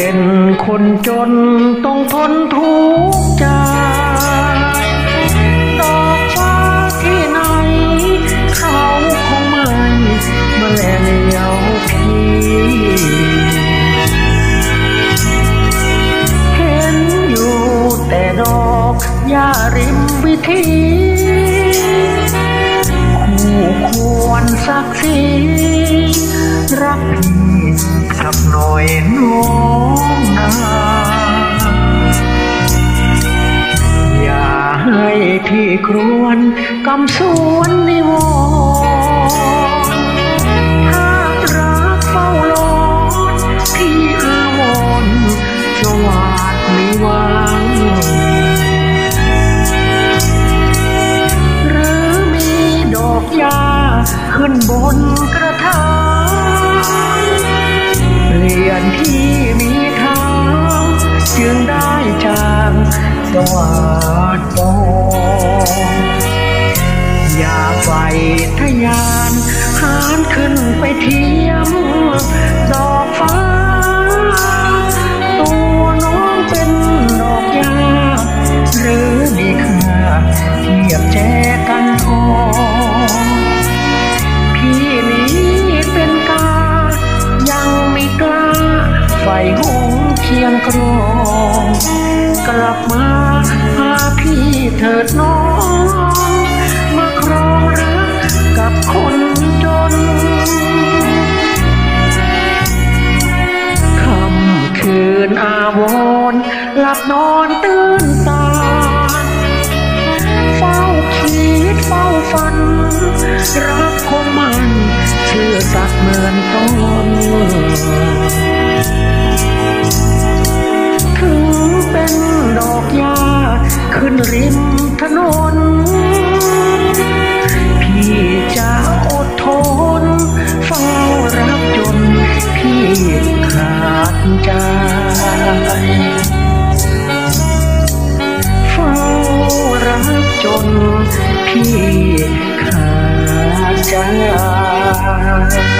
เป็นคนจนต้องทนทุกข์ใจดอกฟ้าที่ไหน เขาคงไม่มาแลเลียวพี่เห็นอยู่แต่ดอกหญ้าริมวิธีคู่ควรสักสีรักพี่ สักหน่อยน้องนาอย่าให้พี่ครวนกำสวนนิวรณ์ถ้ารักเฝ้ารอพี่อาวรณ์สวัสดไม่วางหรือมีดอกยาขึ้นบนกระ สวัสดองอย่าไฟทะยานหานขึ้นไปเทียม ดอกฟ้า ตัวน้องเป็นดอกยา หรือมีค่าเทียบแจกันทองพี่นี้เป็นกา ยังไม่กล้าไฟหงเคียงครอง กลับมาหาพี่เถิดน้องมาครองรักกับคนจนค่ำคืนอาวรหลับนอนตื่นตา เฝ้าคิดเฝ้าฝัน รักคงมัน เชื่อสักเหมือนต้น ขึ้นริมถนน พี่จะอดทนเฝ้ารับจนพี่ขาดใจเฝ้ารับจนพี่ขาดใจ